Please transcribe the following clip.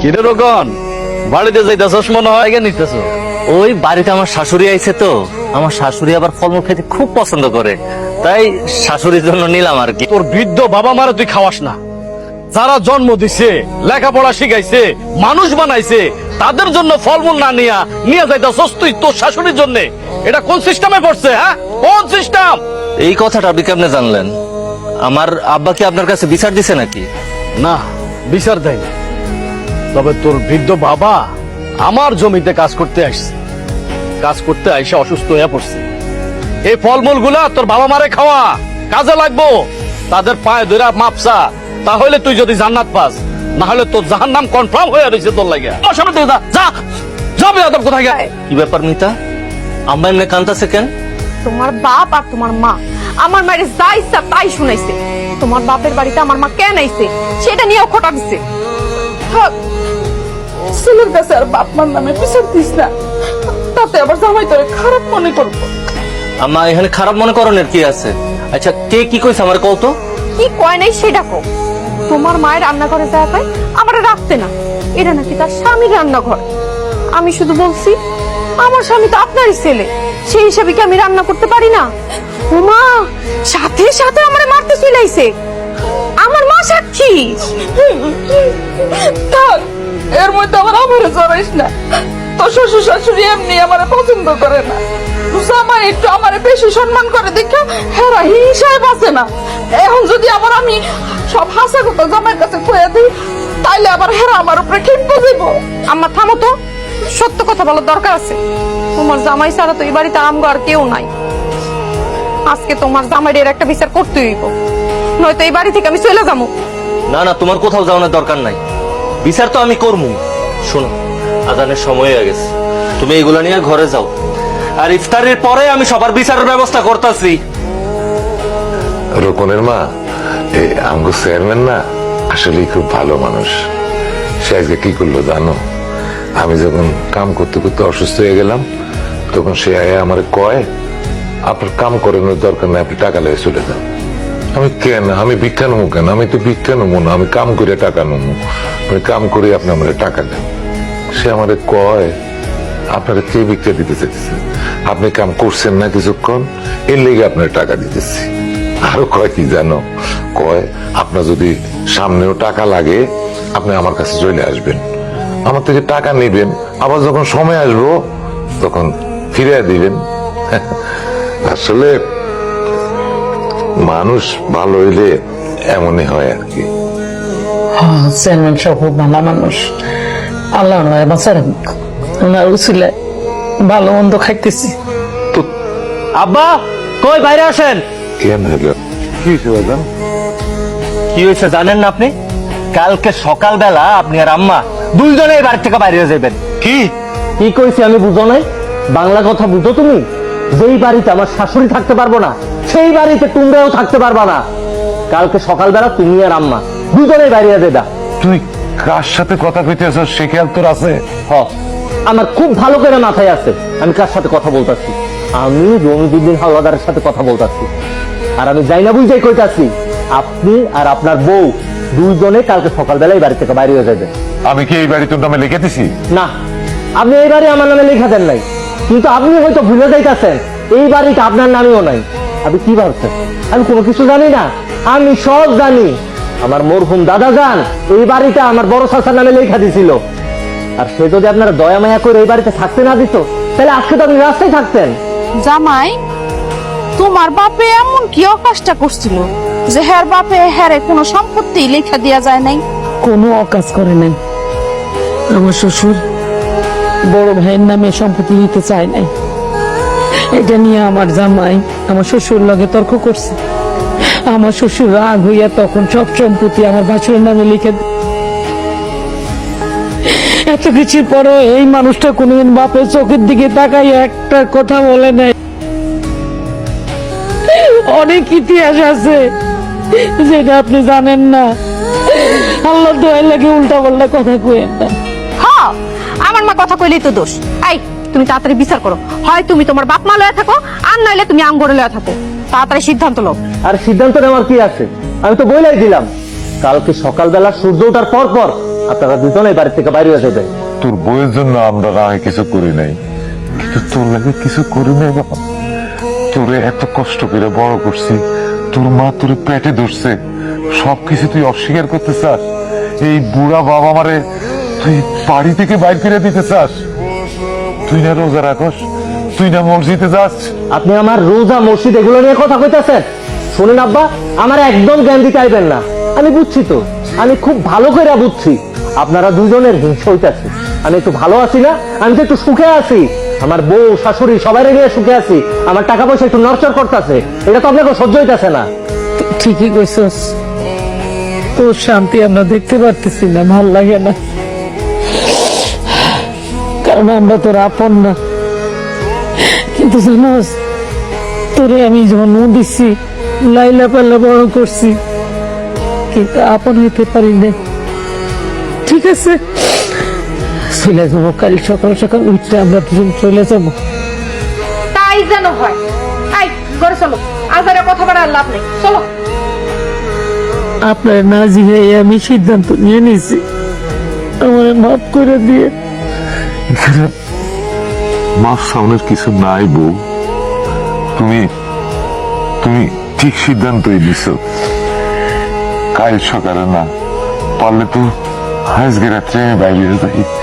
কিরে রকন বাড়িতে যাইতেছস মনে হয় কেন নিতেছ? ওই বাড়িতে আমার শাশুড়ি আইছে তো। আমার শাশুড়ি আবার ফলমূল খেতে খুব পছন্দ করে। তাই শাশুড়ির জন্য নিলাম আর কি। তোর বৃদ্ধ বাবা মারা তুই খাওয়াস না। যারা জন্ম দিছে লেখাপড়া শিখাইছে মানুষ বানাইছে তাদের জন্য ফলমূল না নিয়া নিয়ে যাইতেছস তুই তোর শাশুড়ির জন্য। এটা কোন সিস্টেমে পড়ছে হ্যাঁ? কোন সিস্টেম এই কথাটা আপনি কেমনে জানলেন? আমার আব্বা কি আপনার কাছে বিচার দিছে নাকি? না বিচার দেয় তবে তোর বৃদ্ধ বাবা আমার জমিতে কাজ করতে আসছে। কাজ করতে আইসা অসুস্থ হয়ে পড়ছে। এই ফলমূলগুলা তোর বাবা মারে খাওয়া কাজে লাগবো। তাদের পায়ে ধরে মাপসা তাহলে তুই যদি জান্নাত পাস না হলে তোর জাহান নাম কনফার্ম হয়ে রয়েছে তোর লাগে। আমার সামনে যা যা। কোথায় গেছে কি ব্যাপার মিতা? আম্মা এমনি কান্তাছে কেন? তোমার বাপ আর তোমার মা। আমার মায়ের যা ইচ্ছা তাই শুনাইছে। তোমার বাপের বাড়িতে আমার মা কেন আইছে সেটা নিয়েও খোটা দিছে। ছেলের কাছে আর বাপ মার নামে বিচার দিস না। তাতে আবার জামাই তোরে খারাপ মনে করব। আম্মা এখানে খারাপ মনে করণের কি আছে? আচ্ছা কে কি কইছে আমার কত কি কয় নাই সেটা কো তোমার মায়ের রান্নাঘরে যা কয় আমার রাখতে না। এটা নাকি তার স্বামীর রান্নাঘর। আমি শুধু বলছি আমার স্বামী তো আপনারই ছেলে। সেই হিসাবে কি আমি রান্না করতে পারি না? ওমা সাথে সাথে আমারে মারতে চলে আইছে। আমার মা সাক্ষী। থাক এর মধ্যে আমার আমারে জড়াইস না। তো শ্বশুর শাশুড়ি এমনি আমারে পছন্দ করে না। একটু আমারে বেশি সম্মান করে দেখে। হেরা না। এখন যদি আবার আমি সব হাসা কথা কাছে কয়ে দিই, তাইলে আবার হেরা আমার উপরে ক্ষিপ্ত দিব আমার থামো তো। সত্য কথা বলার দরকার আছে। তোমার জামাই ছাড়া তো এই বাড়িতে আমগো আর কেউ নাই। আজকে তোমার জামাইয়ের একটা বিচার করতে হইব। নয়তো এই বাড়ি থেকে আমি চলে যাব। না না, তোমার কোথাও যাওয়ানোর দরকার নাই। বিচার তো আমি করব শোনো, আজানের সময় হয়ে গেছে। তুমি এগুলা নিয়ে ঘরে যাও। আর ইফতারের পরে আমি সবার বিচারের ব্যবস্থা করতেছি। রোকনের মা আমগো চেয়ারম্যান না? আসলেই খুব ভালো মানুষ। সে আজকে কি করল জানো? আমি যখন কাম করতে করতে অসুস্থ হয়ে গেলাম, তখন সে আমার কয়, আপনার কাম করানোর দরকার নেই, আপনি টাকা লেগে চলে যান। আমি কেন? আমি ভিক্ষা নেব কেন? আমি তো ভিক্ষা নেব না, আমি কাম করে টাকা নেব। আমি কাম করে আপনি আমার টাকা দেন। সে আমারে কয় আপনারা কে ভিক্ষা দিতে চাইতেছে। আপনি কাম করছেন না কিছুক্ষণ, এর লেগে আপনার টাকা দিতেছি। আরও কয় কি জানো? কয়, আপনার যদি সামনেও টাকা লাগে, আপনি আমার কাছে চলে আসবেন। আমার থেকে টাকা নেবেন, আবার যখন সময় আসব, তখন ফিরে দিবেন। আসলে মানুষ ভালো হইলে এমনই হয় আর কি। চেয়ারম্যান সহ খুব ভালো মানুষ। আল্লাহ নয় বাঁচার ওনার উচিলে ভালো মন্দ খাইতেছি। আব্বা কই বাইরে আসেন? কেন হলো কি হয়েছে কি হয়েছে জানেন না আপনি? কালকে সকালবেলা আপনি আর আম্মা দুইজনে এই বাড়ি থেকে বাইরে যাবেন কি? কি কইছি আমি বুঝো নাই? বাংলা কথা বুঝো তুমি? যেই বাড়িতে আমার শাশুড়ি থাকতে পারব না সেই বাড়িতে তোমরাও থাকতে পারবা না। কালকে সকালবেলা তুমি আর আম্মা দুজনেই বাইরে যাবা তুই কার সাথে কথা কইতেছ সে খেয়াল তোর আছে? হ। আমার খুব ভালো করে মাথায় আছে। আমি কার সাথে কথা বলতাছি? আমি রমিজুদ্দিন হাওলাদারের সাথে কথা বলতাছি। আর আমি যাই না বুঝাই কইতাছি আপনি আর আপনার বউ দুইজনে কালকে সকালবেলা এই বাড়ি থেকে বাইরে হয়ে যাবেন আমি কি এই বাড়ি তোর নামে লিখে দিছি? না আপনি এই বাড়ি আমার নামে লেখা দেন নাই। কিন্তু আপনি হয়তো ভুলে যাইতেছেন এই বাড়িটা আপনার নামেও নাই। আপনি কি ভাবছেন? আমি কোনো কিছু জানি না। আমি সব জানি। আমার মরহুম দাদা যান এই বাড়িটা আমার বড় শাসার নামে লেখা দিছিল। আর সে যদি আপনারা দয়া মায়া করে এই বাড়িতে থাকতে না দিত তাহলে আজকে তো আপনি রাস্তায় থাকতেন। জামাই তোমার বাপে এমন কি অকাজটা করছিল যে হ্যার বাপে হ্যারে কোনো সম্পত্তি লেখা দেওয়া যায় নাই? কোনো অকাজ করে নাই। আমার শ্বশুর বড় ভাইয়ের নামে সম্পত্তি নিতে চায় নাই। এটা নিয়ে আমার জামাই আমার শ্বশুর লগে তর্ক করছে। আমার শ্বশুর রাগ হইয়া তখন সব সম্পত্তি আমার বাছুরের নামে লিখে এত কিছুর পরে এই মানুষটা কোনদিন বাপের চোখের দিকে তাকাই একটা কথা বলে নাই। অনেক ইতিহাস আছে যেটা আপনি জানেন না। আল্লাহ দোয়াই লাগে উল্টা পাল্টা কথা কইেন না। আমার মা কথা কইলেই তো দোষ। এই তুমি তাড়াতাড়ি বিচার করো। হয় তুমি তোমার বাপ মা লয়া থাকো আর নাইলে তুমি আম গড়ে লয়া থাকো। তাড়াতাড়ি সিদ্ধান্ত লো আর সিদ্ধান্ত নেওয়ার কি আছে? আমি তো বইলাই দিলাম। কালকে সকালবেলা সূর্য ওঠার পর পর আপনারা দুজনেই বাড়ি থেকে বাইরে যাবেন তোর বইয়ের জন্য আমরা না কিছু করি নাই। কিন্তু তোর লাগে কিছু করি নাই বাবা। তোরে এত কষ্ট করে বড় করছি তোর মা তোরে পেটে ধরছে। সবকিছু তুই অস্বীকার করতে চাস। এই বুড়া বাবা মারে তুই বাড়ি থেকে বাইর করে দিতে চাস। তুই না রোজা রাখস তুই না মসজিদে যাস। আপনি আমার রোজা মসজিদ এগুলো নিয়ে কথা কইতাছেন? শুনেন আব্বা আমার একদম জ্ঞান দিতে আইবেন না। আমি বুঝছি তো। আমি খুব ভালো করে বুঝছি। আপনারা দুজনের হিংসা হইতাছে আমি একটু ভালো আছি না? আমি তো একটু সুখে আছি। আমার বউ, শাশুড়ি সবাই নিয়ে সুখে আছি। আমার টাকা পয়সা একটু নরচর করতেছে। এটা তো আপনাকে সহ্য হইতেছে না। ঠিকই কইছস। তোর শান্তি আমরা দেখতে পারতেছি না, ভালো লাগে না। কারণ আমরা তোর আপন না। কিন্তু জানোস, তোরে আমি জন্ম দিছি লাইলা পাল্লা বড় করছি। কিন্তু আপন হইতে পারি না ঠিক আছে? চলে যাব কাল সকাল সকাল উঠলে আমরা দুজন চলে যাব। তাই যেন হয়। আই ঘরে চলো। আজারে কথা বলার লাভ নেই। চলো। আপনার আমি সিদ্ধান্ত নিয়ে নিয়েছি আমার মাফ করে দিয়ে। মাফ সামনের কিছু নাই বউ। তুমি তুমি ঠিক সিদ্ধান্তই দিছ। কাল সকালে না পারলে তো আজকে রাত্রে আমি বাইরে যাই